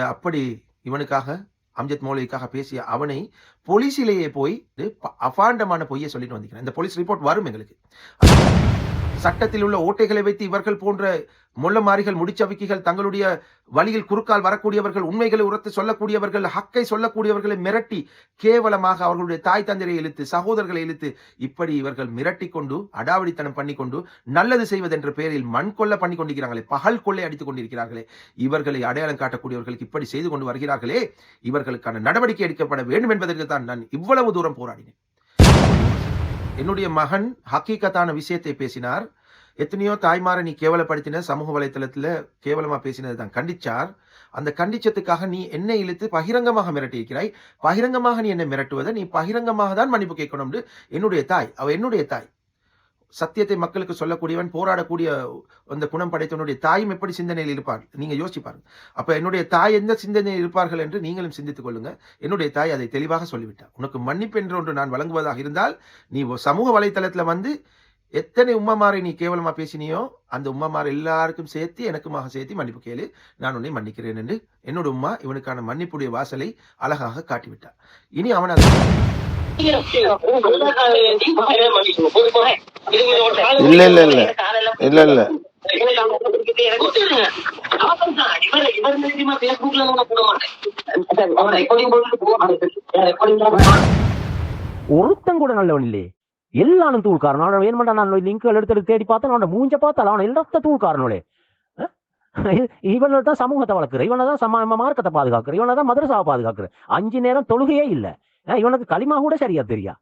அப்படி இவனுக்காக அம்ஜத் மௌலிக்காக பேசிய அவனை போலீஸிலேயே போய் அபாண்டமான பொய்யை சொல்லிட்டு வந்திருக்கிறேன். இந்த போலீஸ் ரிப்போர்ட் வரும் எங்களுக்கு. சட்டத்தில் உள்ள ஓட்டைகளை வைத்து இவர்கள் போன்ற முள்ளமாரிகள் முடிச்சவிக்கிகள் தங்களுடைய வழியில் குறுக்கால் வரக்கூடியவர்கள் உண்மைகளை உரத்து சொல்லக்கூடியவர்கள் ஹக்கை சொல்லக்கூடியவர்களை மிரட்டி கேவலமாக அவர்களுடைய தாய் தந்தையை இழுத்து சகோதரர்களை இழுத்து இப்படி இவர்கள் மிரட்டி கொண்டு அடாவடித்தனம் பண்ணி கொண்டு நல்லது செய்வதென்ற பெயரில் மண் கொள்ள பண்ணி கொண்டிருக்கிறார்களே பகல் கொள்ளை அடித்துக் கொண்டிருக்கிறார்களே இவர்களை அடையாளம் காட்டக்கூடியவர்களுக்கு இப்படி செய்து கொண்டு வருகிறார்களே இவர்களுக்கான நடவடிக்கை எடுக்கப்பட வேண்டும் என்பதற்கு தான் நான் இவ்வளவு தூரம் போராடினேன். என்னுடைய மகன் ஹக்கீக்கத்தான விஷயத்தை பேசினார். எத்தனையோ தாய்மாரை நீ கேவலப்படுத்தின சமூக வலைத்தளத்தில் கேவலமாக பேசினது தான் கண்டிச்சார். அந்த கண்டிச்சத்துக்காக நீ என்னை இழுத்து பகிரங்கமாக மிரட்டியிருக்கிறாய். பகிரங்கமாக நீ என்னை மிரட்டுவதை நீ பகிரங்கமாக தான் மன்னிப்பு கேட்கணும்னு என்னுடைய தாய் அவ என்னுடைய தாய். சத்தியத்தை மக்களுக்கு சொல்லக்கூடியவன் போராடக்கூடிய அந்த குணம் படைத்தவனுடைய தாயும் எப்படி சிந்தனையில் இருப்பார்? நீங்கள் யோசிப்பாருங்க பாருங்க. என்னுடைய தாய் எந்த சிந்தனையில் இருப்பார்கள் என்று நீங்களும் சிந்தித்துக் கொள்ளுங்க. என்னுடைய தாய் அதை தெளிவாக சொல்லிவிட்டார். உனக்கு மன்னிப்பு என்று ஒன்று நான் வழங்குவதாக இருந்தால் நீ சமூக வலைத்தளத்தில் வந்து எத்தனை உம்மமாரை நீ கேவலமா பேசினியோ அந்த உம்மமார் எல்லாருக்கும் சேர்த்து எனக்குமாக சேர்த்து மன்னிப்பு கேளு. நான் உன்னை மன்னிக்கிறேன் என்று என்னோட உம்மா இவனுக்கான மன்னிப்புடைய வாசலை அழகாக காட்டிவிட்டார். இனி அவன் இல்ல இல்ல இல்ல. இல்ல இல்ல. ஒருத்தன் கூட நல்லவன் இல்லையே. எல்லாரும் தூள்காரன் அவன் ஏன் பண்ணா நான் லிங்க்கள் எடுத்து தேடி பார்த்தேன். அவனோட மூஞ்ச பார்த்தால அவன் எல்லாத்த தூள்காரனோலே இவனை தான் சமூகத்தை வளர்க்குற இவனை தான் சம மார்க்கத்தை பாதுகாக்கிற இவனை தான் மதரசாவை பாதுகாக்கிற அஞ்சு நேரம் தொழுகையே இல்லை. இவனுக்கு களிமா கூட சரியா தெரியா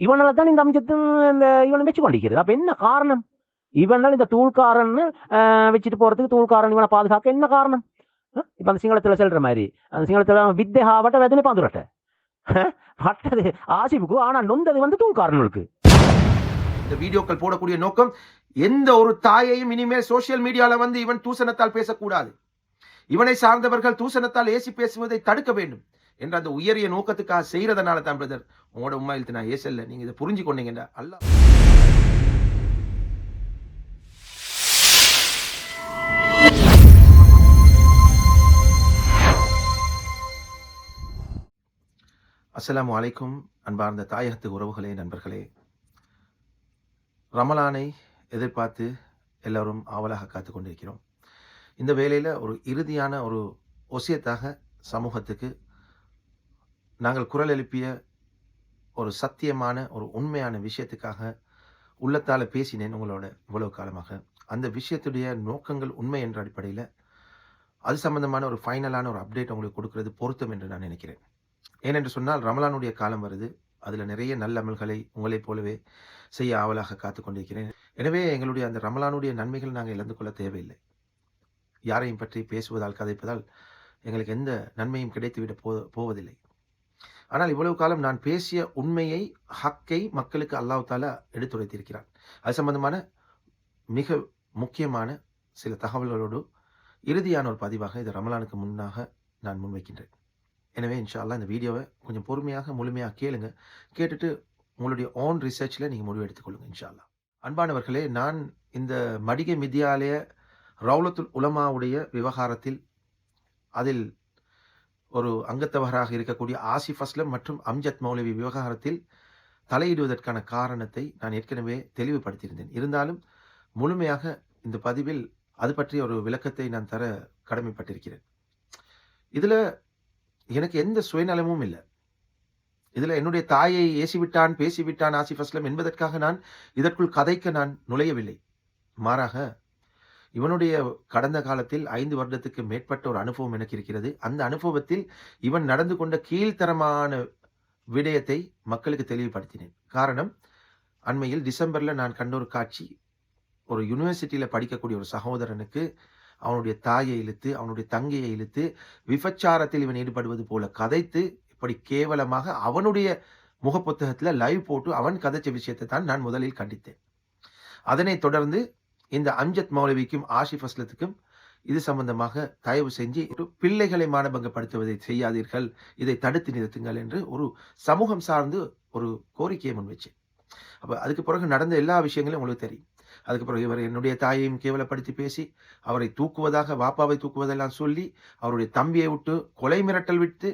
இவனால தான் இந்த அம்சத்து இந்த இவனை வச்சு கொண்டிருக்கிறது அப்ப என்ன காரணம்? இவனால் இந்த தூள்காரன் வச்சுட்டு போறதுக்கு தூள்காரன் இவனை பாதுகாக்க என்ன காரணம்? இப்ப அந்த சிங்களத்துல செல்ற மாதிரி அந்த சிங்களத்துல வித்தை ஹாவட்ட வேதனை பாந்துரட்ட பட்டது ஆசிப்புக்கு ஆனா நொந்தது வந்து தூள்காரனுக்கு இந்த வீடியோக்கள் போடக்கூடிய நோக்கம் எந்த ஒரு தாயையும் இனிமேல் சோசியல் மீடியால வந்து இவன் தூசணத்தால் பேசக்கூடாது. இவனை சார்ந்தவர்கள் தூசணத்தால் ஏசி பேசுவதை தடுக்க வேண்டும் என்ற அந்த உயரிய நோக்கத்துக்காக செய்யறதுனால தான் பிரதர் உங்களோட உண்மை நான் ஏசல்ல நீங்க இதை புரிஞ்சு கொண்டீங்கடா. அல்ல அஸ்லாம் வலைக்கும் அன்பார்ந்த தாயகத்து உறவுகளே நண்பர்களே. ரமலானை எதிர்பார்த்து எல்லோரும் ஆவலாக காத்து கொண்டிருக்கிறோம். இந்த வேலையில் ஒரு இறுதியான ஒரு ஒசியத்தாக சமூகத்துக்கு நாங்கள் குரல் எழுப்பிய ஒரு சத்தியமான ஒரு உண்மையான விஷயத்துக்காக உள்ளத்தால் பேசினேன் உங்களோட இவ்வளவு காலமாக. அந்த விஷயத்துடைய நோக்கங்கள் உண்மை என்ற அடிப்படையில் அது சம்பந்தமான ஒரு ஃபைனலான ஒரு அப்டேட் உங்களுக்கு கொடுக்கறது பொருத்தம் என்று நான் நினைக்கிறேன். ஏனென்று சொன்னால் ரமலானுடைய காலம் வருது. அதில் நிறைய நல்ல அமல்களை உங்களைப் போலவே செய்ய ஆவலாக காத்து கொண்டிருக்கிறேன். எனவே எங்களுடைய அந்த ரமலானுடைய நன்மைகள் நாங்கள் இழந்து கொள்ள தேவையில்லை. யாரையும் பற்றி பேசுவதால் கதைப்பதால் எங்களுக்கு எந்த நன்மையும் கிடைத்துவிட போ போவதில்லை. ஆனால் இவ்வளவு காலம் நான் பேசிய உண்மையை ஹக்கை மக்களுக்கு அல்லாஹ் தாலா எடுத்துரைத்திருக்கிறான். அது சம்பந்தமான மிக முக்கியமான சில தகவல்களோடு இறுதியான ஒரு பதிவாக இது ரமலானுக்கு முன்னாக நான் முன்வைக்கின்றேன். எனவே இன்ஷால்லாம் இந்த வீடியோவை கொஞ்சம் பொறுமையாக முழுமையாக கேளுங்க. கேட்டுட்டு உங்களுடைய ஓன் ரிசர்ச்சில் நீங்கள் முடிவு எடுத்துக்கொள்ளுங்க இன்ஷால்லா அன்பானவர்களே நான் இந்த மடிகை மிதியாலய ரவுலத்துல் உலமாவுடைய விவகாரத்தில் அதில் ஒரு அங்கத்தவராக இருக்கக்கூடிய ஆசிஃப் அஸ்லம் மற்றும் அம்ஜத் மௌலவி விவகாரத்தில் தலையிடுவதற்கான காரணத்தை நான் ஏற்கனவே தெளிவுபடுத்தியிருந்தேன். இருந்தாலும் முழுமையாக இந்த பதிவில் அது பற்றிய ஒரு விளக்கத்தை நான் தர கடமைப்பட்டிருக்கிறேன். இதில் எனக்கு எந்த சுயநலமும் இல்லை. இதில் என்னுடைய தாயை ஏசிவிட்டான் பேசிவிட்டான் ஆசிஃப் அஸ்லம் என்பதற்காக நான் இதற்குள் கதைக்க நான் நுழையவில்லை. மாறாக இவனுடைய கடந்த காலத்தில் ஐந்து வருடத்துக்கு மேற்பட்ட ஒரு அனுபவம் எனக்கு இருக்கிறது. அந்த அனுபவத்தில் இவன் நடந்து கொண்ட கீழ்த்தரமான விடயத்தை மக்களுக்கு தெளிவுபடுத்தினேன். காரணம் அண்மையில் டிசம்பரில் நான் கண்ட ஒரு காட்சி ஒரு யூனிவர்சிட்டியில் படிக்கக்கூடிய ஒரு சகோதரனுக்கு அவனுடைய தாயை இழுத்து அவனுடைய தங்கையை இழுத்து விபச்சாரத்தில் இவன் ஈடுபடுவது போல கதைத்து இப்படி கேவலமாக அவனுடைய முகப்புத்தகத்தில் லைவ் போட்டு அவன் கதைச்ச விஷயத்தை தான் நான் முதலில் கண்டித்தேன். அதனைத் தொடர்ந்து இந்த அம்ஜத் மௌலவிக்கும் ஆஷிஃப் அஸ்லத்துக்கும் இது சம்பந்தமாக தயவு செஞ்சு ஒரு பிள்ளைகளை மானபங்கப்படுத்துவதை செய்யாதீர்கள் இதை தடுத்து நிறுத்துங்கள் என்று ஒரு சமூகம் சார்ந்து ஒரு கோரிக்கையை முன்வச்சேன். அப்போ அதுக்கு பிறகு நடந்த எல்லா விஷயங்களும் உங்களுக்கு தெரியும். அதுக்கப்புறம் இவர் என்னுடைய தாயையும் கேவலப்படுத்தி பேசி அவரை தூக்குவதாக வாப்பாவை தூக்குவதெல்லாம் சொல்லி அவருடைய தம்பியை விட்டு கொலை மிரட்டல் விட்டு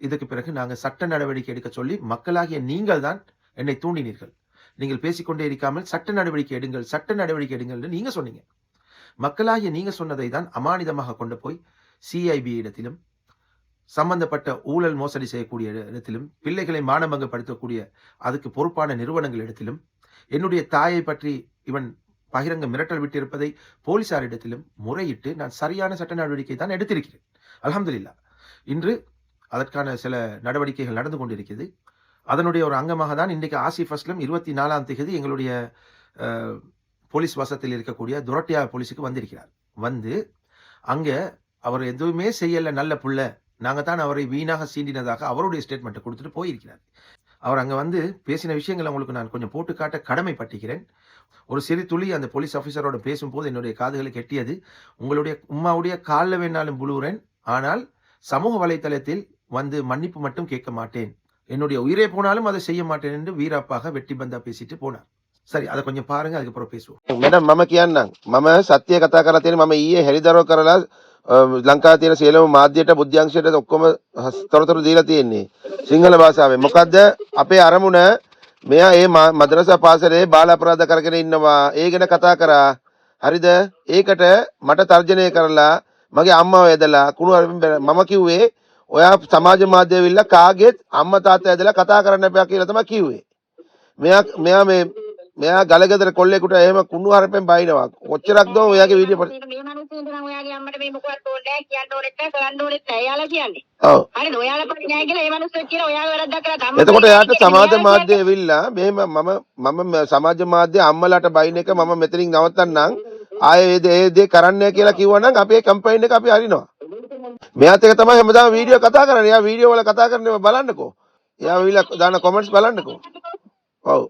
இதுக்கு பிறகு நாங்கள் சட்ட நடவடிக்கை எடுக்க சொல்லி மக்களாகிய நீங்கள் தான் என்னை தூண்டினீர்கள். நீங்கள் பேசிக்கொண்டே இருக்காமல் சட்ட நடவடிக்கை எடுங்கள் சட்ட நடவடிக்கை எடுங்கள்னு நீங்கள் சொன்னீங்க. மக்களாகிய நீங்க சொன்னதை தான் அமானிதமாக கொண்டு போய் சிஐபி இடத்திலும் சம்பந்தப்பட்ட ஊழல் மோசடி செய்யக்கூடிய இடத்திலும் பிள்ளைகளை மானபங்கப்படுத்தக்கூடிய அதுக்கு பொறுப்பான நிறுவனங்கள் இடத்திலும் என்னுடைய தாயை பற்றி இவன் பகிரங்க மிரட்டல் விட்டிருப்பதை போலீசாரிடத்திலும் முறையிட்டு நான் சரியான சட்ட நடவடிக்கை தான் எடுத்திருக்கிறேன். அலமதுல்லா இன்று அதற்கான சில நடவடிக்கைகள் நடந்து கொண்டிருக்கிறது. அதனுடைய ஒரு அங்கமாக தான் இன்றைக்கு ஆசிஃப் அஸ்லம் இருபத்தி நாலாம் தேதி எங்களுடைய போலீஸ் வசத்தில் இருக்கக்கூடிய துரட்டியா போலீஸுக்கு வந்திருக்கிறார். வந்து அங்கே அவர் எதுவுமே செய்யலை நல்ல புள்ள. நாங்கள் தான் அவரை வீணாக சீண்டினதாக அவருடைய ஸ்டேட்மெண்ட்டை கொடுத்துட்டு போயிருக்கிறார். அவர் அங்கே வந்து பேசின விஷயங்களை உங்களுக்கு நான் கொஞ்சம் போட்டு காட்ட கடமைப்பட்டுகிறேன் ஒரு சிறு துளி அந்த போலீஸ் ஆஃபீஸரோட பேசும்போது என்னுடைய காதுகளுக்கு எட்டியது உங்களுடைய உம்மாவுடைய காலில் வேணாலும் புழுவுறேன் ஆனால் சமூக வலைத்தளத்தில் வந்து மன்னிப்பு மட்டும் கேட்க மாட்டேன் என்னுடைய உயிரே போனாலும் அதை செய்ய மாட்டேன் என்று வீராப்பாக வெட்டி பந்தா பேசிட்டு போனார் சரி அதை கொஞ்சம் பாருங்க அதுக்கப்புறம் பேசுவோம் මැඩම් මම කියන්නම් මම සත්‍යය කතා කරලා තියෙන මම ඊයේ හෙළිදරව් කරලා අ, ලංකාවේ තියෙන සියලුම මාධ්‍යයට බුද්ධ්‍යංශයට ඔක්කොම හස්- තොරතුරු දීලා තියෙන්නේ සිංහල භාෂාවෙන් මොකද්ද අපේ අරමුණ මෙයා ඒ මා- මද්‍රසා පාසලේ බාල අපරාධ කරගෙන ඉන්නවා. ඒ ගැන කතා කරා. හරිද? ඒකට මට තර්ජනය කරලා මගේ අම්මව ඇදලා කුණු අරපින් බැල- මම කිව්වේ ඔයා සමාජ මාධ්‍ය ඇවිල්ලා කාගෙත් අම්මා තාත්තා ඇදලා කතා කරන්න එපා කියලා තමයි කිව්වේ. මෙයා මෙයා මේ මෙයා ගලගෙදර කොල්ලෙකුට එහෙම කුණු හරපෙන් බයිනවා. කොච්චරක් දෝ ඔයාගේ වීඩියෝ පට මේ මිනිස්සුන්ට නම් ඔයාගේ අම්මට මේ මොකවත් ඕනේ නැහැ කියන්න ඕනෙත් නැහැ කරන්න ඕනෙත් නැහැ. එයාලා කියන්නේ. ඔව්. හරිද? ඔයාලා පරිඥාය කියලා ඒ මිනිස්සු කියන ඔයාගේ වැරද්දක් කරලා තමයි එතකොට එයාට සමාජ මාධ්‍ය ඇවිල්ලා මෙහෙම මම මම ම- සමාජ මාධ්‍ය අම්මලාට බයින් එක මම මෙතනින් නවත්තන්නම්. ආයේ ඒ දේ- කරන්න කියලා කිව්වනම් අපේ කැම්පේන් එක අපි හරිනවා මෙයාත් එක තමයි හැමදාම වීඩියෝ කතා කරන්නේ. එයා වීඩියෝ වල කතා කරන්නේ බලන්නකෝ. එයා ඇවිල්ලා දාන කමෙන්ට්ස් බලන්නකෝ ඔව්.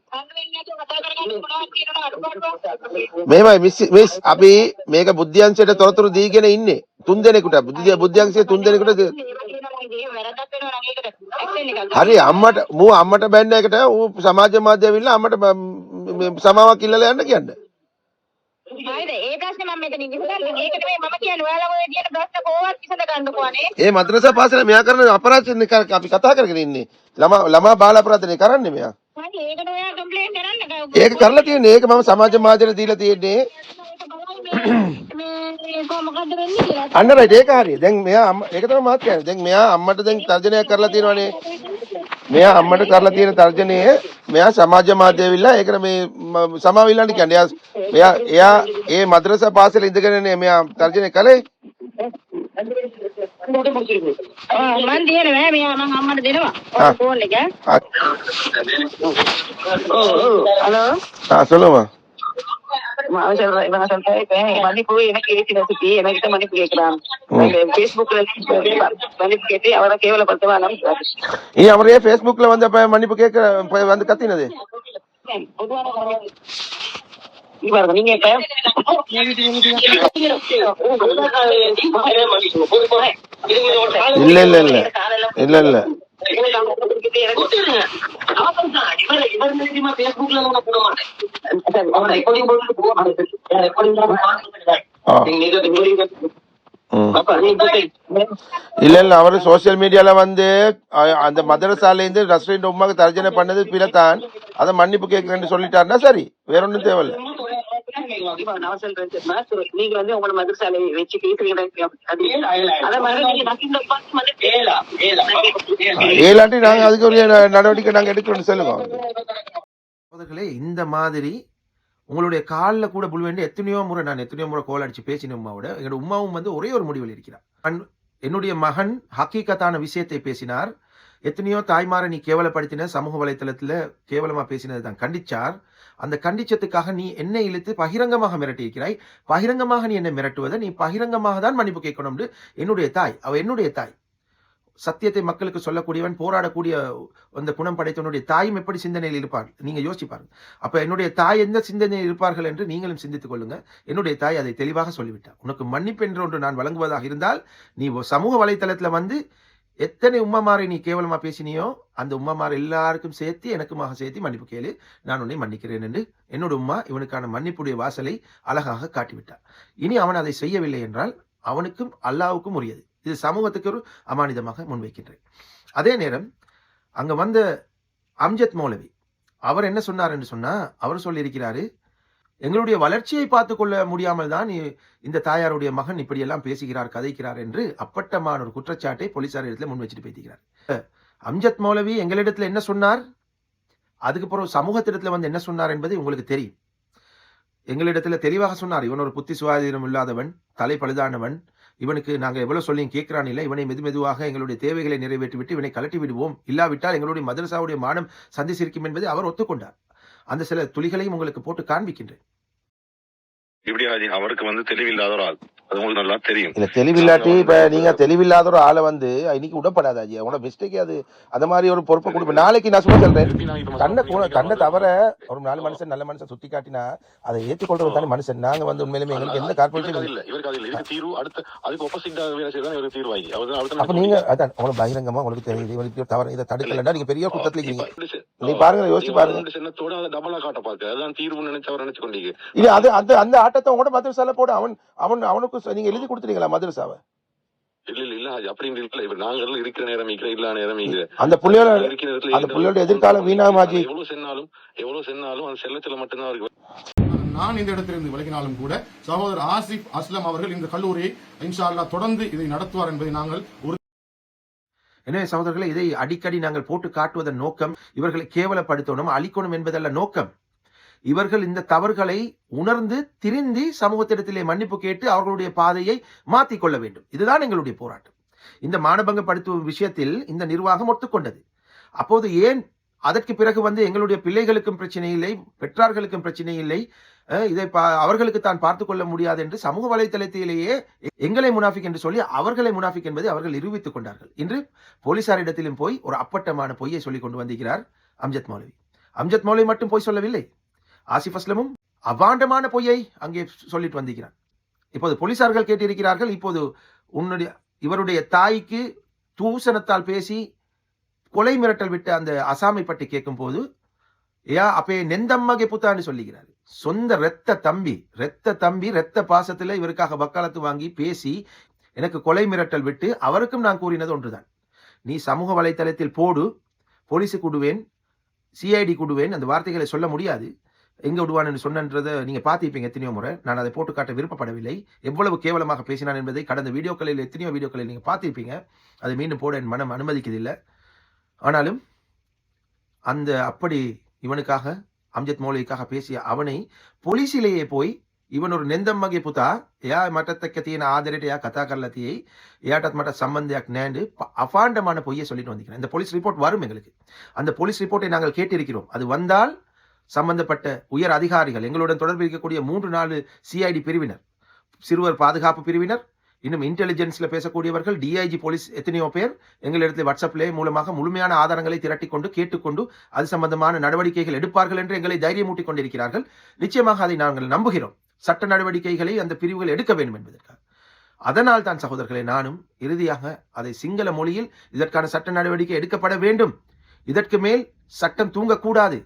මෙහෙමයි මිස් මිස් අපි මේක බුද්ධ්‍යංශයට තොරතුරු දීගෙන ඉන්නේ තුන් දෙනෙකුට බුද්ධ බුද්ධ්‍යංශයේ තුන් දෙනෙකුට ගන්න. හරි අම්මට මූ අම්මට බැන්න එකට ඌ සමාජ මාධ්‍ය ඇවිල්ලා අම්මට සමාවක් ඉල්ලලා යන්න කියන්න. ඒ ප්‍රශ්නේ මම මෙතනින් විසඳන්න. ඒකට මේ මම කියන්නේ ඔයාලා ඔය කියන ප්‍රශ්න කොහොමවත් විසඳ ගන්නකෝ අනේ. ඒ මද්‍රසා පාසල මෙයා කරන අපරාධනේ කර- අපි කතා කරගෙන ඉන්නේ. ළමා ළමා බාල අපරාධනේ කරන්නේ මෙයා. ඒක කරලා තියෙන්නේ ඒක මම සමාජ මාධ්‍යට දීලා තියෙන්නේ. අන්න රයිට් ඒක හරි. දැන් මෙයා ඒක තමයි මාත් කියන්නේ. දැන් මෙයා අම්මට දැන් තර්ජනයක් කරලා තියෙනවානේ. මෙයා අම්මට කරලා තියෙන තර්ජනය මෙයා සමාජ මාධ්‍ය ඇවිල්ලා ඒකට මේ ම- සමාව ඉල්ලන්න කියන්නේ. එයා එයා එයා ඒ මද්‍රසා පාසලේ ඉඳගෙනනේ මෙයා තර්ජනය කළේ. మంది மன்னிப்பு எனக்கு ஏற்றின சுத்தி என்கிட்ட மன்னிப்பு கேட்கிறான். அவரை கேவலப்படுத்துவாங்க ஏன் அவரே பேஸ்புக்ல வந்து மன்னிப்பு கேட்க வந்து கத்தினது. நீங்க இல்ல இல்ல இல்ல. இல்ல இல்ல. இல்ல இல்ல அவரு சோசியல் மீடியால வந்து அந்த மதரசால இருந்து ரஸ்ரீன் உமாக்கு தர்ஜனை பண்ணது பிறத்தான் அதை மன்னிப்பு கேட்கறேன்னு சொல்லிட்டாருன்னா சரி வேற ஒண்ணும் தேவையில்ல. நீங்க வந்து உங்களோட மதுசாலை வச்சு பேசுறீங்க நீங்க ஏலாட்டி அதுக்கு ஒரு ந- நடவடிக்கை நாங்க எடுக்கணும்னு சொல்லுங்க சகோதரர்களே இந்த மாதிரி உங்களுடைய காலில் கூட புல் வேண்டி எத்தனையோ முறை நான் எத்தனையோ முறை கோல் அடிச்சு பேசின உமாவோட என்னோட உமாவும் வந்து ஒரே ஒரு முடிவில் இருக்கிறார். என்னுடைய மகன் ஹக்கீக்கத்தான விஷயத்தை பேசினார். எத்தனையோ தாய்மாரை நீ கேவலப்படுத்தின சமூக வலைத்தளத்தில் கேவலமாக பேசினது தான் கண்டிச்சார். அந்த கண்டிச்சத்துக்காக நீ என்னை இழுத்து பகிரங்கமாக மிரட்டியிருக்கிறாய். பகிரங்கமாக நீ என்னை மிரட்டுவதை நீ பகிரங்கமாக தான் மன்னிப்பு கேட்கணும்னு என்னுடைய தாய் அவ என்னுடைய தாய். சத்தியத்தை மக்களுக்கு சொல்லக்கூடியவன் போராடக்கூடிய அந்த குணம் படைத்தவனுடைய தாயும் எப்படி சிந்தனையில் இருப்பார் நீங்கள் யோசிச்சு பாருங்க. என்னுடைய தாய் எந்த சிந்தனையில் இருப்பார்கள் என்று நீங்களும் சிந்தித்துக் கொள்ளுங்க. என்னுடைய தாய் அதை தெளிவாக சொல்லிவிட்டார். உனக்கு மன்னிப்பு என்று ஒன்று நான் வழங்குவதாக இருந்தால் நீ சமூக வலைத்தளத்தில் வந்து எத்தனை உம்மமாரை நீ கேவலமா பேசினியோ அந்த உம்மமார் எல்லாருக்கும் சேர்த்து எனக்குமாக சேர்த்து மன்னிப்பு கேளு. நான் உன்னை மன்னிக்கிறேன் என்று என்னோட உம்மா இவனுக்கான மன்னிப்புடைய வாசலை அழகாக காட்டிவிட்டார். இனி அவன் அதை செய்யவில்லை என்றால் அவனுக்கும் அல்லாவுக்கும் உரியது. இது சமூகத்துக்கு ஒரு அமானிதமாக முன்வைக்கின்றேன். அதே நேரம் அங்க வந்த அம்ஜத் மௌலவி அவர் என்ன சொன்னார் என்று சொன்னா அவர் சொல்லியிருக்கிறாரு எங்களுடைய வளர்ச்சியை பார்த்து கொள்ள முடியாமல் தான் இந்த தாயாருடைய மகன் இப்படியெல்லாம் பேசுகிறார் கதைக்கிறார் என்று அப்பட்டமான ஒரு குற்றச்சாட்டை போலீசார் இடத்துல முன் வச்சுட்டு பேசுகிறார் அம்ஜத் மௌலவி எங்களிடத்துல என்ன சொன்னார்? அதுக்கு பிறகு சமூகத்திடத்துல வந்து என்ன சொன்னார் என்பது உங்களுக்கு தெரியும். எங்களிடத்துல தெளிவாக சொன்னார் இவன் ஒரு புத்தி சுவாதீனம் இல்லாதவன் தலை பழுதானவன் இவனுக்கு நாங்கள் எவ்வளவு சொல்லியும் கேட்கிறான் இல்லை இவனை மெது மெதுவாக எங்களுடைய தேவைகளை நிறைவேற்றிவிட்டு இவனை கலட்டி விடுவோம். இல்லாவிட்டால் எங்களுடைய மதரசாவுடைய மானம் சந்திச்சிருக்கும் என்பதை அவர் ஒத்துக்கொண்டார். அந்த சில துளிகளையும் உங்களுக்கு போட்டு காண்பிக்கின்றேன். இப்படி ஆஜி அவருக்கு வந்து தெளிவில்லாத ஒரு ஆள். அது உங்களுக்கு நல்லா தெரியும். இல்ல தெளிவில்லாட்டி இப்ப நீங்க தெளிவில்லாத ஒரு ஆளை வந்து இன்னைக்கு விடப்படாது அஜி. அவனோட மிஸ்டேக் அது. அந்த மாதிரி ஒரு பொறுப்பை கொடுப்பேன் நாளைக்கு நான் சும்மா சொல்றேன். தன்னை கூட தன்னை தவிர ஒரு நாலு மனுஷன் நல்ல மனுஷன் சுத்தி காட்டினா அதை ஏற்றுக்கொள்றது தானே மனுஷன். நாங்க வந்து உண்மையிலுமே எங்களுக்கு எந்த கார்பரேஷன் இல்ல. இவருக்கு அது இல்ல. தீர்வு அடுத்த அதுக்கு ஒப்போசிட்டா வேலை செய்தான் இவருக்கு தீர்வு ஆகி அவர் அப்ப நீங்க அதான் உங்களுக்கு பகிரங்கமா உங்களுக்கு தெரியுது இவருக்கு தவறு இதை தடுக்கலன்னா நீங்க பெரிய குற்றத்துல இருக்கீங்க. நீ நீ பாருங்க, யோசிச்சு பாருங்க. சின்னத்தோட அதை டபுளா காட்ட பாக்க அதான் தீர்வு நினைச்சு அவர் நினைச்சு கொண்டீங்க இல்ல அது அந்த அந்த ஆட்டத்தை உங்களோட மதரசால போட. அவன் அவன் அவனுக்கு நீங்க எழுதி கொடுத்துட்டீங்களா மதரசாவை இல்ல இல்ல இல்ல அது அப்படி இல்ல. இவர் நாங்கள் இருக்கிற நேரம் இல்ல நேரம் அந்த புள்ளையோட அந்த புள்ளையோட எதிர்காலம் வீணாமாஜி. எவ்வளவு சென்னாலும் எவ்வளவு சென்னாலும் அந்த செல்லத்துல மட்டும்தான் நான் இந்த இடத்திலிருந்து விலகினாலும் கூட சகோதரர் ஆசிப் அஸ்லம் அவர்கள் இந்த கல்லூரியை இன்ஷா அல்லாஹ் தொடர்ந்து இதை நடத்துவார் என்பதை நாங்கள் எனவே சகோதரர்களை இதை அடிக்கடி நாங்கள் போட்டு காட்டுவதன் நோக்கம் இவர்களை கேவலப்படுத்தணும் அழிக்கணும் என்பதல்ல நோக்கம். இவர்கள் இந்த தவறுகளை உணர்ந்து திரிந்தி சமூகத்திடத்திலே மன்னிப்பு கேட்டு அவர்களுடைய பாதையை மாற்றிக் கொள்ள வேண்டும். இதுதான் எங்களுடைய போராட்டம். இந்த மானபங்கப்படுத்தும் விஷயத்தில் இந்த நிர்வாகம் ஒத்துக்கொண்டது. அப்போது ஏன் அதற்கு பிறகு வந்து எங்களுடைய பிள்ளைகளுக்கும் பிரச்சனை இல்லை பெற்றார்களுக்கும் பிரச்சனை இல்லை? இதை பா- அவர்களுக்கு தான் பார்த்து கொள்ள முடியாது என்று சமூக வலைத்தளத்திலேயே எங்களை முனாஃபிக் என்று சொல்லி அவர்களை முனாஃபிக் என்பதை அவர்கள் நிரூபித்துக் கொண்டார்கள். இன்று போலீசாரிடத்திலும் போய் ஒரு அப்பட்டமான பொய்யை சொல்லிக் கொண்டு வந்திருக்கிறார் அம்ஜத் மௌலவி. அம்ஜத் மௌலவி மட்டும் பொய் சொல்லவில்லை. ஆசிஃப் அஸ்லமும் அபாண்டமான பொய்யை அங்கே சொல்லிட்டு வந்திருக்கிறான் இப்போது போலீசார்கள் கேட்டிருக்கிறார்கள். இப்போது உன்னுடைய இவருடைய தாய்க்கு தூசணத்தால் பேசி கொலை மிரட்டல் விட்டு அந்த அசாமை பற்றி கேட்கும்போது ஏயா அப்பே நெந்தம்மகை புத்தான்னு சொல்லுகிறார். சொந்த இரத்த தம்பி இரத்த தம்பி இரத்த பாசத்தில் இவருக்காக வக்காலத்து வாங்கி பேசி எனக்கு கொலை மிரட்டல் விட்டு அவருக்கும் நான் கூறினது ஒன்றுதான். நீ சமூக வலைத்தளத்தில் போடு போலீஸுக்கு விடுவேன் சிஐடி கொடுவேன் அந்த வார்த்தைகளை சொல்ல முடியாது. எங்கே விடுவான்னு சொன்னன்றதை நீங்கள் பார்த்துப்பீங்க எத்தனையோ முறை. நான் அதை போட்டு காட்ட விருப்பப்படவில்லை. எவ்வளவு கேவலமாக பேசினான் என்பதை கடந்த வீடியோக்களில் எத்தனையோ வீடியோக்களில் நீங்கள் பார்த்துருப்பீங்க. அதை மீண்டும் போட என் மனம் அனுமதிக்கதில்லை ஆனாலும் அந்த அப்படி இவனுக்காக அம்ஜத் மௌலிக்காக பேசிய அவனை போலீஸிலேயே போய் ಇವನರು ಅವರು ನೆಂದಮ್ಮಗೆ ಪುತ ಯಾ ಮಠತಕ್ಕತಿಯನ ಆಧರಿಟ ಯಾ ಕಥಾ ಕರ್ಲತಿಯೈ ஏட்டாத் மட்ட சம்பந்த நேண்டு அபாண்டமான பொய்யை சொல்லிட்டு வந்திருக்கிறேன். இந்த போலீஸ் ரிப்போர்ட் வரும் எங்களுக்கு. அந்த போலீஸ் ரிப்போர்ட்டை நாங்கள் கேட்டிருக்கிறோம். அது வந்தால் சம்பந்தப்பட்ட உயர் அதிகாரிகள் எங்களுடன் தொடர்பு இருக்கக்கூடிய மூன்று நாலு சிஐடி பிரிவினர் சிறுவர் பாதுகாப்பு பிரிவினர் இன்னும் இன்டெலிஜென்ஸில் பேசக்கூடியவர்கள் டிஐஜி போலீஸ் எத்தனையோ பேர் எங்களிடத்தில் வாட்ஸ்அப்லே மூலமாக முழுமையான ஆதாரங்களை திரட்டிக் கொண்டு கேட்டுக்கொண்டு அது சம்பந்தமான நடவடிக்கைகள் எடுப்பார்கள் என்று எங்களை தைரியமூட்டிக் கொண்டிருக்கிறார்கள். நிச்சயமாக அதை நாங்கள் நம்புகிறோம். சட்ட நடவடிக்கைகளை அந்த பிரிவுகள் எடுக்க வேண்டும் என்பதற்காக. அதனால் தான் சகோதரர்களை நானும் இறுதியாக அதை சிங்கள மொழியில் இதற்கான சட்ட நடவடிக்கை எடுக்கப்பட வேண்டும். இதற்கு மேல் சட்டம் தூங்கக்கூடாது.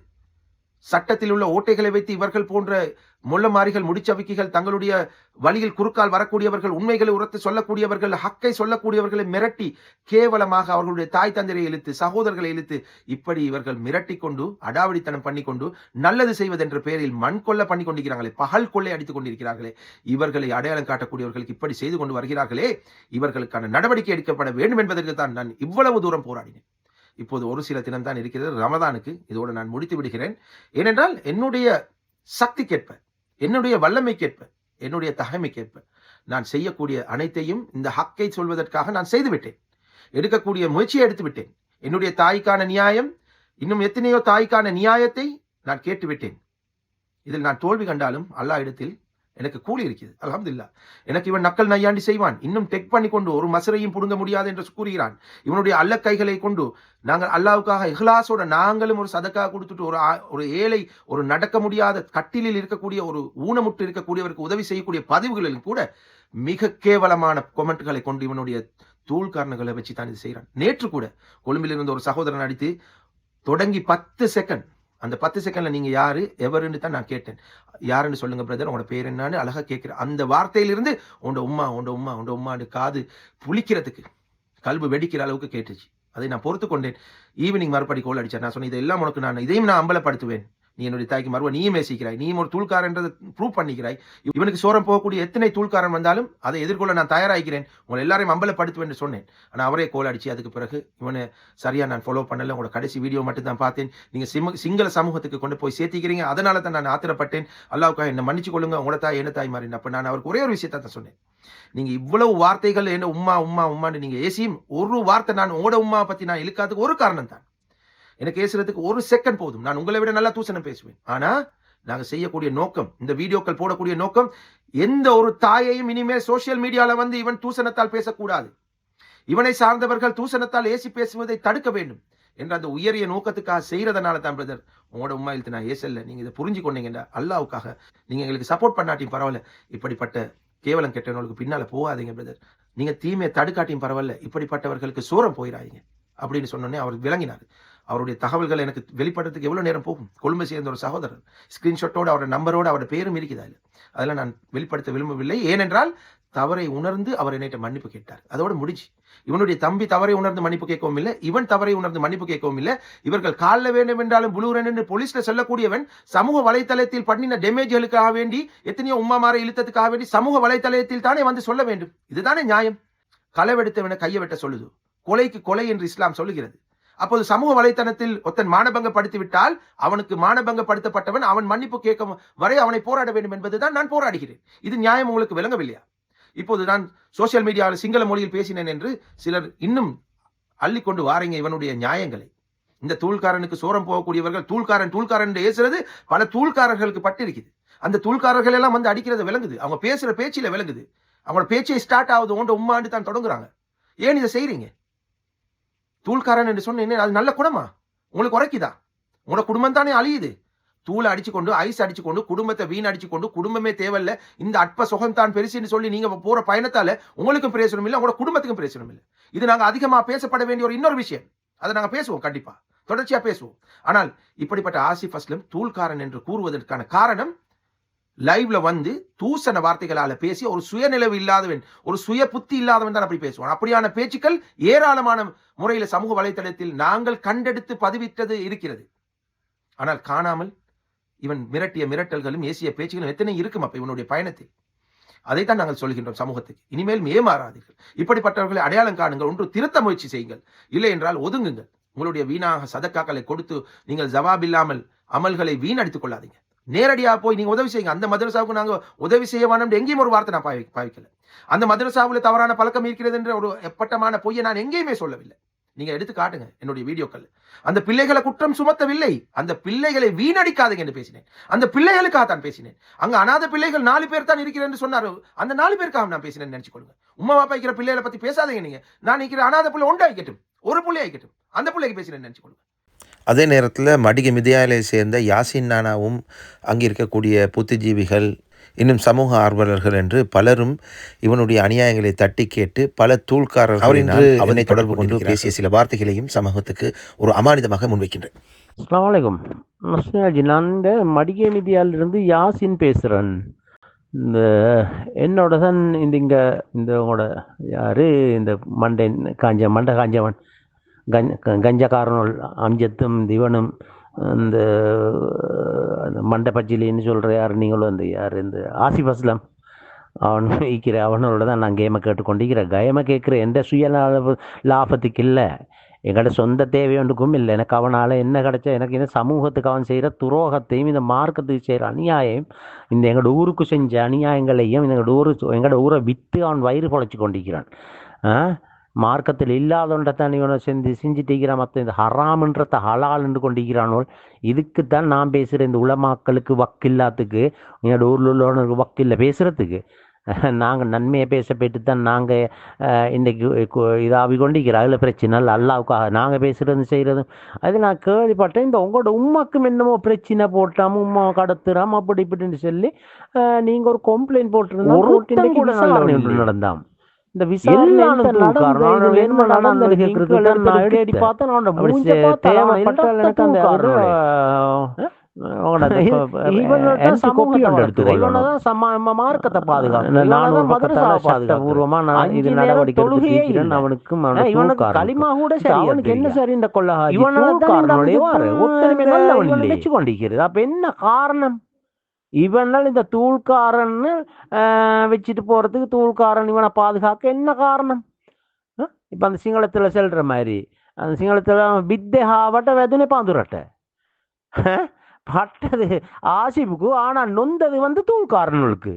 சட்டத்தில் உள்ள ஓட்டைகளை வைத்து இவர்கள் போன்ற முள்ளமாரிகள் முடிச்சவிக்கிகள் தங்களுடைய வழியில் குறுக்கால் வரக்கூடியவர்கள் உண்மைகளை உரத்து சொல்லக்கூடியவர்கள் ஹக்கை சொல்லக்கூடியவர்களை மிரட்டி கேவலமாக அவர்களுடைய தாய் தந்தையை இழுத்து சகோதரர்களை இழுத்து இப்படி இவர்கள் மிரட்டி கொண்டு அடாவடித்தனம் பண்ணி கொண்டு நல்லது செய்வதென்ற பெயரில் மண் கொள்ள பண்ணி கொண்டிருக்கிறார்களே பகல் கொள்ளை அடித்துக் கொண்டிருக்கிறார்களே இவர்களை அடையாளம் காட்டக்கூடியவர்களுக்கு இப்படி செய்து கொண்டு வருகிறார்களே இவர்களுக்கான நடவடிக்கை எடுக்கப்பட வேண்டும் என்பதற்கு தான் நான் இவ்வளவு தூரம் போராடினேன். இப்போது ஒரு சில தினம் தான் இருக்கிறது. ரமதானுக்கு இதோடு நான் முடித்து விடுகிறேன். ஏனென்றால் என்னுடைய சக்திக்கேற்ப என்னுடைய வல்லமைக்கேற்ப என்னுடைய தகைமைக்கேற்ப நான் செய்யக்கூடிய அனைத்தையும் இந்த ஹக்கை சொல்வதற்காக நான் செய்துவிட்டேன் எடுக்கக்கூடிய முயற்சியை எடுத்து விட்டேன். என்னுடைய தாய்க்கான நியாயம் இன்னும் எத்தனையோ தாய்க்கான நியாயத்தை நான் கேட்டுவிட்டேன் இதில் நான் தோல்வி கண்டாலும் அல்லாஹ் இடத்தில் எனக்கு கூலி இருக்குது அல்ஹம்துலில்லாஹ். எனக்கு இவன் நக்கல் நையாண்டி செய்வான். இன்னும் டெக் பண்ணி கொண்டு ஒரு மசரையும் புடுங்க முடியாது என்று கூறுகிறான். இவனுடைய அல்ல கைகளை கொண்டு நாங்கள் அல்லாவுக்காக இஹ்லாஸோட நாங்களும் ஒரு சதக்கா கொடுத்துட்டு ஒரு ஒரு ஏழை ஒரு நடக்க முடியாத கட்டிலில் இருக்கக்கூடிய ஒரு ஊனமுட்டு இருக்கக்கூடியவருக்கு உதவி செய்யக்கூடிய பதிவுகளிலும் கூட மிக கேவலமான கொமெண்ட்களை கொண்டு இவனுடைய தூள்காரன்களை வச்சு தான் இது செய்கிறான். நேற்று கூட கொழும்பில் இருந்த ஒரு சகோதரன் அடித்து தொடங்கி பத்து செகண்ட் அந்த பத்து செகண்ட்ல நீங்க யாரு எவருன்னு தான் நான் கேட்டேன். யாருன்னு சொல்லுங்க பிரதர் உங்களோட பேர் என்னன்னு அழகா கேட்கிறேன் அந்த வார்த்தையிலிருந்து உண்ட உம்மா உண்ட உம்மா உண்ட உம்மான்னு காது புளிக்கிறதுக்கு கல்பு வெடிக்கிற அளவுக்கு கேட்டுச்சு. அதை நான் பொறுத்து கொண்டேன் ஈவினிங் மறுபடி கோல் அடிச்சேன் நான் சொன்னேன் இதெல்லாம் உனக்கு நான் இதையும் நான் அம்பலப்படுத்துவேன். நீ என்னுடைய தாய்க்கு மறுவ நீயும் நேசிக்கிறாய். நீயும் ஒரு தூள்காரன்றதை ப்ரூவ் பண்ணிக்கிறாய். இவனுக்கு சோரம் போகக்கூடிய எத்தனை தூள்காரன் வந்தாலும் அதை எதிர்கொள்ள நான் தயாராகிறேன். உங்களை எல்லாரையும் அம்பலப்படுத்துவேன் என்று சொன்னேன். ஆனால் அவரே கோல் அடிச்சு அதுக்கு பிறகு இவனை சரியாக நான் ஃபாலோ பண்ணல. உங்களோட கடைசி வீடியோ மட்டும் தான் பார்த்தேன். நீங்கள் சிம சிங்கள சமூகத்துக்கு கொண்டு போய் சேர்த்திக்கிறீங்க. அதனால தான் நான் ஆத்திரப்பட்டேன். அல்லாவுக்காக என்னை மன்னிச்சு கொள்ளுங்க. உங்களை தாய் என்ன தாய் மாதிரி அப்போ நான் அவருக்கு ஒரே ஒரு விஷயத்தை தான் சொன்னேன். நீங்கள் இவ்வளவு வார்த்தைகள் என்ன உம்மா உம்மா உம்மான்னு நீங்கள் ஏசியும் ஒரு வார்த்தை நான் உங்களோட உம்மா பற்றி நான் இழுக்காதுக்கு ஒரு காரணம் தான் எனக்கு பேசுறதுக்கு ஒரு செகண்ட் போதும். நான் உங்களை விட நல்லா தூசணம் பேசுவேன். ஆனா நாங்கள் செய்யக்கூடிய நோக்கம் இந்த வீடியோக்கள் போடக்கூடிய நோக்கம் எந்த ஒரு தாயையும் இனிமேல் சோசியல் மீடியால வந்து இவன் தூசணத்தால் பேசக்கூடாது. இவனை சார்ந்தவர்கள் தூசணத்தால் ஏசி பேசுவதை தடுக்க வேண்டும் என்ற அந்த உயரிய நோக்கத்துக்காக செய்யறதுனால தான் பிரதர் உங்களோட உமா நான் ஏசல்ல நீங்க இதை புரிஞ்சு கொண்டீங்கடா. அல்லாவுக்காக நீங்க எங்களுக்கு சப்போர்ட் பண்ணாட்டியும் பரவாயில்ல. இப்படிப்பட்ட கேவலம் கெட்டவங்களுக்கு பின்னால போகாதீங்க பிரதர் நீங்க தீமையை தடுக்காட்டியும் பரவாயில்ல. இப்படிப்பட்டவர்களுக்கு சூரம் போயிடாதீங்க. அப்படின்னு சொன்னோன்னே அவர் விளங்கினார். அவருடைய தகவல்கள் எனக்கு வெளிப்படுறதுக்கு எவ்வளோ நேரம் போகும்? கொழும்பை சேர்ந்த ஒரு சகோதரர் ஸ்க்ரீன்ஷாட்டோடு அவருடைய நம்பரோட அவருடைய பேரும் இருக்குதா இல்லை. அதெல்லாம் நான் வெளிப்படுத்த விரும்பவில்லை. ஏனென்றால் தவறை உணர்ந்து அவர் என்னிட்ட மன்னிப்பு கேட்டார். அதோடு முடிஞ்சு. இவனுடைய தம்பி தவறை உணர்ந்து மன்னிப்பு கேட்கவும் இல்லை. இவன் தவறை உணர்ந்து மன்னிப்பு கேட்கவும் இல்லை. இவர்கள் காலில் வேண்டும் என்றாலும் புளூரன் என்று போலீஸ்ல சொல்லக்கூடியவன் சமூக வலைத்தளத்தில் பண்ணின டேமேஜ்களுக்காக வேண்டி எத்தனையோ உம்மாமாரை இழுத்ததுக்காக வேண்டி சமூக வலைத்தளத்தில் தானே வந்து சொல்ல வேண்டும். இதுதானே நியாயம். களவெடுத்தவனை கையை வெட்ட சொல்லுது. கொலைக்கு கொலை என்று இஸ்லாம் சொல்லுகிறது. அப்போது சமூக வலைத்தளத்தில் ஒருத்தன் மானபங்கப்படுத்தி விட்டால் அவனுக்கு மானபங்கப்படுத்தப்பட்டவன் அவன் மன்னிப்பு கேட்கும் வரை அவனை போராட வேண்டும் என்பதுதான் நான் போராடுகிறேன். இது நியாயம் உங்களுக்கு விளங்கவில்லையா? இப்போது நான் சோசியல் மீடியாவில் சிங்கள மொழியில் பேசினேன் என்று சிலர் இன்னும் அள்ளிக்கொண்டு வாரீங்க இவனுடைய நியாயங்களை. இந்த தூள்காரனுக்கு சோரம் போகக்கூடியவர்கள் தூள்காரன் தூள்காரன் என்று ஏசுறது பல தூள்காரர்களுக்கு பட்டிருக்குது அந்த தூள்காரர்கள் எல்லாம் வந்து அடிக்கிறது விளங்குது. அவங்க பேசுற பேச்சில விளங்குது. அவங்களோட பேச்சை ஸ்டார்ட் ஆகுது ஒன்று உம்மாண்டு தான் தொடங்குறாங்க. ஏன் இதை செய்றீங்க? தூள்காரன் என்று சொன்னேன் அது நல்ல குணமா? உங்களுக்கு உரைக்குதா உங்களோட குடும்பம் தானே அழியுது. தூளை அடிச்சு கொண்டு ஐஸ் அடிச்சு கொண்டு குடும்பத்தை வீண் அடிச்சு கொண்டு குடும்பமே தேவையில்ல. இந்த அற்ப சுகம் தான் பெருசுன்னு சொல்லி நீங்க போற பயணத்தால உங்களுக்கும் பிரயோசனம் இல்லை உங்களோட குடும்பத்துக்கும் பிரயோசனம் இல்லை. இது நாங்க அதிகமா பேசப்பட வேண்டிய ஒரு இன்னொரு விஷயம். அதை நாங்க பேசுவோம் கண்டிப்பா. தொடர்ச்சியா பேசுவோம். ஆனால் இப்படிப்பட்ட ஆசிஃப் அஸ்லம் தூள்காரன் என்று கூறுவதற்கான காரணம் லைவ்ல வந்து தூசண வார்த்தைகளால பேசி ஒரு சுயநிலவு இல்லாதவன் ஒரு சுய புத்தி இல்லாதவன் தான் அப்படி பேசுவான். அப்படியான பேச்சுக்கள் ஏராளமான முறையில் சமூக வலைத்தளத்தில் நாங்கள் கண்டெடுத்து பதிவிட்டது இருக்கிறது. ஆனால் காணாமல் இவன் மிரட்டிய மிரட்டல்களும் ஏசிய பேச்சுகளும் எத்தனை இருக்கும் அப்ப இவனுடைய பயணத்தில்? அதைத்தான் நாங்கள் சொல்கின்றோம் சமூகத்துக்கு. இனிமேல் ஏமாறாதீர்கள். இப்படிப்பட்டவர்களை அடையாளம் காணுங்கள். ஒன்று திருத்த முயற்சி செய்யுங்கள். இல்லை என்றால் ஒதுங்குங்கள். உங்களுடைய வீணாக சதக்காக்களை கொடுத்து நீங்கள் ஜவாப் இல்லாமல் அமல்களை வீணடித்துக் கொள்ளாதீங்க. நேரடியாக போய் நீங்கள் உதவி செய்யுங்க. அந்த மதரசாவுக்கு நாங்கள் உதவி செய்ய வேணும் எங்கேயும் ஒரு வார்த்தை நான் பாவி பாவிக்கல. அந்த மதரசாவில் தவறான பழக்கம் இருக்கிறது என்ற ஒரு எப்பட்டமான பொய்யை நான் எங்கேயுமே சொல்லவில்லை. நீங்க எடுத்து காட்டுங்க என்னுடைய வீடியோக்கள். அந்த பிள்ளைகளை குற்றம் சுமத்தவில்லை. அந்த பிள்ளைகளை வீணடிக்காதீங்க என்று பேசினேன். அந்த பிள்ளைகளுக்காக தான் பேசினேன். அங்க அனாத பிள்ளைகள் நாலு பேர் தான் இருக்கிறேன் என்று அந்த நாலு பேருக்காக நான் பேசினேன் நினச்சிக்கொள்ளுங்க உமா பாப்பா இருக்கிற பிள்ளைகளை பற்றி பேசாதீங்க நீங்கள் நான் நிற்கிற அனாத பிள்ளை ஒன்றாக ஒரு பிள்ளை வைக்கட்டும் அந்த பிள்ளைக்கு பேசினேன் நினச்சிக்கொள்ளுங்க அதே நேரத்தில் மடிக மிதியாலை சேர்ந்த யாசின் நானாவும் அங்கே இருக்கக்கூடிய புத்திஜீவிகள் இன்னும் சமூக ஆர்வலர்கள் என்று பலரும் இவனுடைய அநியாயங்களை தட்டி கேட்டு பல தூள்காரர்கள் அவர் இன்று அவனை தொடர்பு கொண்டு. பேசிய சில வார்த்தைகளையும் சமூகத்துக்கு ஒரு அமானிதமாக முன்வைக்கின்றேன். அஸ்ஸலாமு அலைக்கும் நஸ்னாஜி நான் இந்த மடிகை மீடியாவிலிருந்து யாசின் பேசுகிறேன் இந்த என்னோட தான் இந்த இங்கே இந்த உங்களோட யார்? இந்த மண்டை காஞ்ச மண்டை காஞ்சவன். கஞ்ச கஞ்சக்காரனுள் அம்ஜத்தும் திவனும் இந்த அந்த சொல்கிற யார்? நீங்களும் இந்த யார்? இந்த ஆசிஃப் அஸ்லம். அவன் வைக்கிற அவனோட தான் நான் கேமை கேட்டுக்கொண்டிருக்கிறேன். கேமை கேட்குற எந்த சுய லாபத்துக்கு இல்லை. எங்களோட சொந்த தேவையொன்றுக்கும் இல்லை. எனக்கு அவனால் என்ன கிடைச்சா எனக்கு என்ன சமூகத்துக்கு அவன் செய்கிற துரோகத்தையும் இந்த மார்க்கத்துக்கு செய்கிற அநியாயம் இந்த எங்களோட ஊருக்கு செஞ்ச அநியாயங்களையும் எங்களோட ஊரு எங்களோட ஊரை விற்று அவன் வயிறு பொழைச்சி கொண்டிருக்கிறான் ஆ? மார்க்கத்தில் இல்லாதொன்றத்தான் இவனை செஞ்சு செஞ்சுட்டிருக்கிறான் மற்ற இந்த ஹராம்ன்றத ஹலால் என்று கொண்டிருக்கிறானோல் இதுக்குத்தான் நான் பேசுகிறேன் இந்த உலமாக்களுக்கு வக்கில்லாத்துக்கு எங்களோட ஊரில் உள்ளவனுக்கு வக்கில்லை பேசுகிறதுக்கு நாங்கள் நன்மையை பேச போயிட்டு தான் நாங்கள் இன்றைக்கி இதாகி கொண்டிருக்கிறோம். அதில் பிரச்சனை இல்லை. அல்லாவுக்காக நாங்கள் பேசுகிறது செய்கிறது அது நான் கேள்விப்பட்டேன். இந்த உங்களோட உமாக்கும் என்னமோ பிரச்சனை போட்டாம உமா கடத்துறாம் அப்படி இப்படின்னு சொல்லி நீங்கள் ஒரு கம்ப்ளைண்ட் போட்டிருந்தா ஒருத்தன் போட்டு இன்னைக்கு கூட விசாரணை நல்லவன் ஒன்று இல்லையே. நடந்தாம் இந்த மார்க்கத்தை பாதுகாக்க நான் இவனோட ஒரு தான் மதரசாவை பக்கத்தால பாதுகாக்க சட்டபூர்வமா நான் அஞ்சு இது நேரம் நடவடிக்கை தொழுகையே எடுத்திருக்கிறேன். இல்லை. அவனுக்கும். களிமா கூட அவனுக்கு என்ன. சரி இந்த கொள்ளஹாஜி இவனால தான் நல்லவன் கொண்டிருக்கிறது அப்ப என்ன காரணம்? இவனால் இந்த தூள்காரன்னு வச்சுட்டு போகிறதுக்கு தூள்காரன். இவனை பாதுகாக்க என்ன காரணம்? இப்போ அந்த சிங்களத்தில் செல்ற மாதிரி. அந்த சிங்களத்தில் வித்தை வேதனை பாந்துரட்ட பட்டது ஆசிப்புக்கு ஆனா நொந்தது வந்து தூள்காரனுக்கு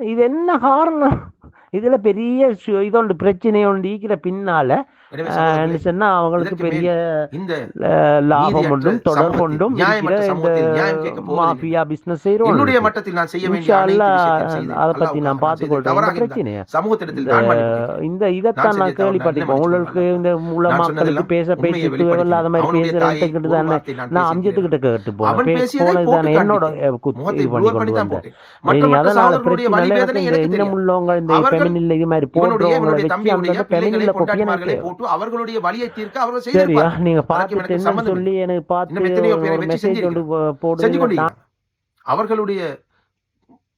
இது என்ன காரணம்? இதுல பெரிய இதொண்டு பிரச்சனை ஒன்று ஈக்கிற பின்னால சொன்னா அவங்களுக்கு பெரிய லாபம் ஒன்றும் தொடர் கொண்டும். மாஃபியா பிசினஸ் செய்யறோம் என்னுடைய மட்டத்தில் நான் செய்ய. அதை பத்தி நான் பார்த்து செய்தேன். கொள்றேன் தவறாக இந்த இருந்தால் பிரச்சனையா சமூகத்திடத்தில் இந்த இதைத்தான் நான் நான் உங்களுக்கு இந்த உள்ள மக்களுக்கு பேச வெளிப்படுத்தினேன். இல்லாத மாதிரி ஒரு தானே நான். அம்ஜத்துக்கிட்ட கேட்டு போனேன் தானே என்னோட குத்து- இது பண்ணி கொண்டு வந்தேன் அதனால பிரச்சனை இன்னும் உள்ளவங்க இந்த பெமினில் இது மாதிரி போட்டு அவர்களுடைய வழியை தீர்க்க அவர்கள் சரியா நீங்க பார்த்துட்டு சொல்லி எனக்கு பார்த்து மெசேஜ் போடுங்க.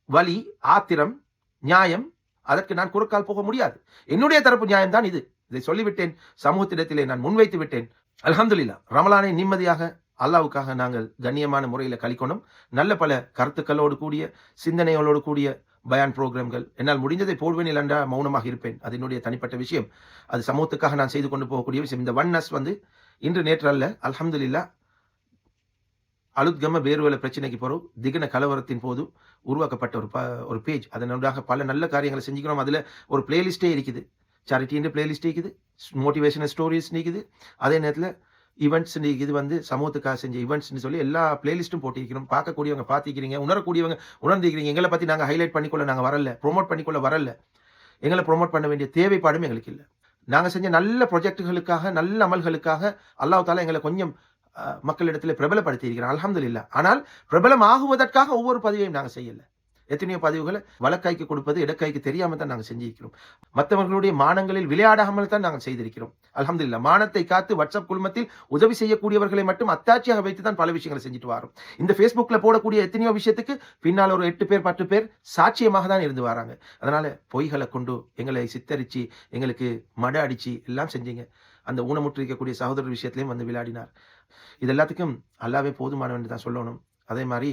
வலி ஆத்திரம் நியாயம் அதற்கு நான் குறுக்கால் போக முடியாது. என்னுடைய தரப்பு நியாயம் தான் இது. இதை சொல்லிவிட்டேன். சமூகத்திடத்திலே நான் முன்வைத்து விட்டேன். அல்ஹம்துலில்லாஹ் ரமலானை நிம்மதியாக அல்லாவுக்காக நாங்கள் கண்ணியமான முறையில் கழிக்கணும். நல்ல பல கருத்துக்களோடு கூடிய சிந்தனைகளோடு கூடிய பயான் ப்ரோக்ராம்கள். என்னால் முடிந்ததை போடுவேன் இல்லைன்றா மௌனமாக இருப்பேன். அது என்னுடைய தனிப்பட்ட விஷயம். அது சமூகத்துக்காக நான் செய்து கொண்டு போகக்கூடிய விஷயம். இந்த ஒன்னஸ் வந்து இன்று நேற்று அல்ல அல்ஹம்துலில்லாஹ் அலுத்கம பேருவல பிரச்சனைக்கு போகிறோம் திகன கலவரத்தின் போது உருவாக்கப்பட்ட ஒரு ப ஒரு பேஜ் அதனூடாக பல நல்ல காரியங்களை செஞ்சுக்கிறோம். அதில் ஒரு பிளேலிஸ்ட்டே இருக்குது. சேரிட்டின்ற பிளேலிஸ்ட் இருக்குது. மோட்டிவேஷனல் ஸ்டோரிஸ் நிற்குது அதே நேரத்தில் ஈவெண்ட்ஸ் இது வந்து சமூகத்துக்காக செஞ்ச ஈவெண்ட்ஸ்னு சொல்லி எல்லா பிளேலிஸ்ட்டும் போட்டிருக்கிறோம். பார்க்கக்கூடியவங்க பார்த்திக்கிறீங்க உணரக்கூடியவங்க உணர்ந்திருக்கிறீங்க. எங்களை பற்றி நாங்கள் ஹைலைட் பண்ணிக்கொள்ள நாங்கள் வரல. ப்ரொமோட் பண்ணிக்கொள்ள வரல. எங்களை ப்ரோமோட் பண்ண வேண்டிய தேவைப்பாடும் எங்களுக்கு இல்லை. நாங்கள் செஞ்ச நல்ல ப்ரொஜெக்டுகளுக்காக நல்ல அமல்களுக்காக அல்லாஹ் தாலா எங்களை கொஞ்சம் மக்களிடத்தில் பிரபலப்படுத்தி இருக்கிறோம் அல்ஹம்துலில்லாஹ். ஆனால் பிரபலம் ஆகுவதற்காக ஒவ்வொரு பதிவையும் நாங்கள் செய்யலை. எத்தனையோ பதிவுகளை வழக்காய்க்கு கொடுப்பது இடக்காய்க்கு தெரியாமல் தான் நாங்கள் செஞ்சிருக்கிறோம். மற்றவர்களுடைய மானங்களில் விளையாடாமல் தான் நாங்கள் செய்திருக்கிறோம். அல்ஹம்துலில்லாஹ் மானத்தை காத்து வாட்ஸ்அப் குழுமத்தில் உதவி செய்யக்கூடியவர்களை மட்டும் அத்தாட்சியாக வைத்து தான் பல விஷயங்களை செஞ்சுட்டு வரோம். இந்த ஃபேஸ்புக்கில் போடக்கூடிய எத்தனையோ விஷயத்துக்கு பின்னால் ஒரு எட்டு பேர் பத்து பேர் சாட்சியமாக தான் இருந்து வராங்க. அதனால் பொய்களை கொண்டு எங்களை சித்தரித்து எங்களுக்கு மட அடித்து எல்லாம் செஞ்சீங்க. அந்த ஊனமுற்றிருக்கக்கூடிய சகோதரர் விஷயத்திலையும் வந்து விளையாடினார். இது எல்லாத்துக்கும் அல்லாவே போதுமானவன் தான் சொல்லணும். அதே மாதிரி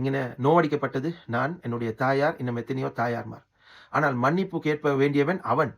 இங்கே நோவடிக்கப்பட்டது நான் என்னுடைய தாயார் இன்னும் எத்தனையோ தாயார்மார். ஆனால் மன்னிப்பு கேட்ப வேண்டியவன் அவன்.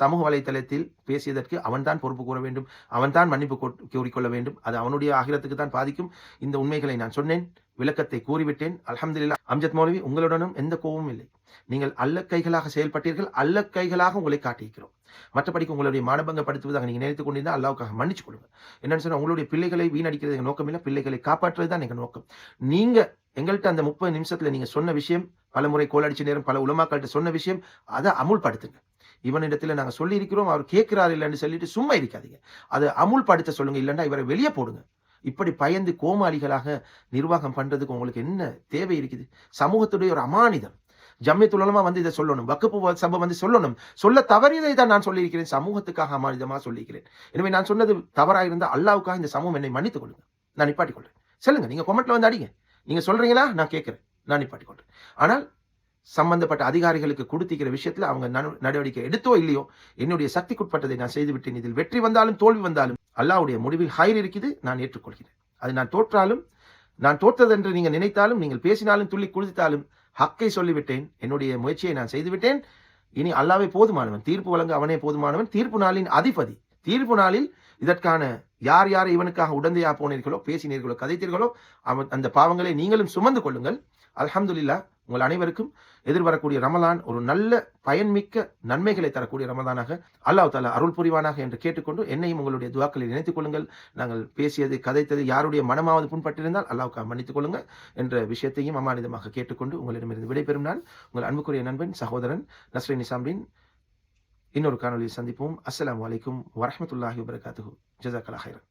சமூக வலைத்தளத்தில் பேசியதற்கு அவன்தான் பொறுப்பு கூற வேண்டும் அவன்தான் மன்னிப்பு கூறிக்கொள்ள வேண்டும். அது அவனுடைய ஆகிரத்துக்கு தான் பாதிக்கும். இந்த உண்மைகளை நான் சொன்னேன் விளக்கத்தை கூறிவிட்டேன். அலமதுல்லா அம்ஜத் மௌலவி உங்களுடனும் எந்த கோபமும் இல்லை. நீங்கள் அல்லக்கைகளாக செயல்பட்டீர்கள் அல்லக்கைகளாக உங்களை காட்டியிருக்கிறோம். மற்றபடிக்கு உங்களுடைய மானபங்கப்படுத்துவதாக நீங்கள் நினைத்துக் கொண்டிருந்தால் அல்லாவுக்காக மன்னிச்சு கொடுங்க என்னன்னு சொன்னால் உங்களுடைய பிள்ளைகளை வீணடிக்கிறது எங்கள் நோக்கம் இல்லை. பிள்ளைகளை காப்பாற்றுவது தான் எங்கள் நோக்கம். நீங்கள் எங்கள்கிட்ட அந்த முப்பது நிமிஷத்தில் நீங்கள் சொன்ன விஷயம் பல முறை கோலடிச்ச நேரம் பல உலமாக்கள்கிட்ட சொன்ன விஷயம் அதை அமுல்படுத்துங்க. இவனிடத்தில் நாங்கள் சொல்லியிருக்கிறோம் அவர் கேட்கிறார் இல்லைன்னு சொல்லிட்டு சும்மா இருக்காதீங்க. அதை அமுல்படுத்த சொல்லுங்க இல்லைன்னா இவரை வெளியே போடுங்க. இப்படி பயந்து கோமாளிகளாக நிர்வாகம் பண்றதுக்கு உங்களுக்கு என்ன தேவை இருக்குது? சமூகத்துடைய ஒரு அமானிதம். ஜம்மியத்துலமா வந்து இதை சொல்லணும் வக்குப்பு சபை வந்து சொல்லணும். சொல்ல தவறியதை தான் நான் சொல்லியிருக்கிறேன் சமூகத்துக்காக அமானிதமாக சொல்லியிருக்கிறேன். எனவே நான் சொன்னது தவறாக இருந்தால் அல்லாவுக்காக இந்த சமூகம் என்னை மன்னித்துக் கொள்ளுங்க. நான் நிப்பாட்டிக் கொள்றேன். சொல்லுங்க நீங்க கொமெண்ட்ல வந்து அடிங்க. நீங்க சொல்றீங்களா? நான் கேட்கிறேன். நான் நிப்பாட்டிக் கொள்றேன். ஆனால் சம்பந்தப்பட்ட அதிகாரிகளுக்கு கொடுத்திக்கிற விஷயத்துல அவங்க நடவடிக்கை எடுத்தோ இல்லையோ என்னுடைய சக்திக்குட்பட்டதை நான் செய்துவிட்டேன் இதில் வெற்றி வந்தாலும் தோல்வி வந்தாலும் அல்லாஹ்வுடைய முடிவில் ஹைர் இருக்குது நான் ஏற்றுக்கொள்கிறேன். அது நான் தோற்றாலும் நான் தோற்றதென்று நீங்கள் நினைத்தாலும் நீங்கள் பேசினாலும் துள்ளி குளித்தாலும் ஹக்கை சொல்லிவிட்டேன். என்னுடைய முயற்சியை நான் செய்துவிட்டேன் இனி அல்லாவே போதுமானவன். தீர்ப்பு வழங்க அவனே போதுமானவன். தீர்ப்பு நாளின் அதிபதி. தீர்ப்பு நாளில் இதற்கான யார் யார் இவனுக்காக உடந்தையா போனீர்களோ பேசினீர்களோ கதைத்தீர்களோ அவன் அந்த பாவங்களை நீங்களும் சுமந்து கொள்ளுங்கள். அலமதுல்லா உங்கள் அனைவருக்கும் எதிர்வரக்கூடிய ரமலான் ஒரு நல்ல பயன்மிக்க நன்மைகளை தரக்கூடிய ரமலானாக அல்லாஹ் தாலா அருள் புரிவானாக என்று கேட்டுக்கொண்டு என்னையும் உங்களுடைய துவாக்களில் நினைத்துக் கொள்ளுங்கள். நாங்கள் பேசியது கதைத்தது யாருடைய மனமாவது புண்பட்டிருந்தால் அல்லாவுக்கா மன்னித்துக் கொள்ளுங்கள் என்ற விஷயத்தையும் அமானிதமாக கேட்டுக்கொண்டு உங்களிடமிருந்து விடைபெறும் நான் உங்கள் அன்புக்குரிய நண்பன் சகோதரன் நஸ்ரின் நிசாம்பின் இன்னொரு காணொலியை சந்திப்போம். அஸ்லாம் வலைக்கும் வரமத்துல்லாஹி வபரகாத்துஹு. ஜஸாக்கல்லாஹ் ஹைரன்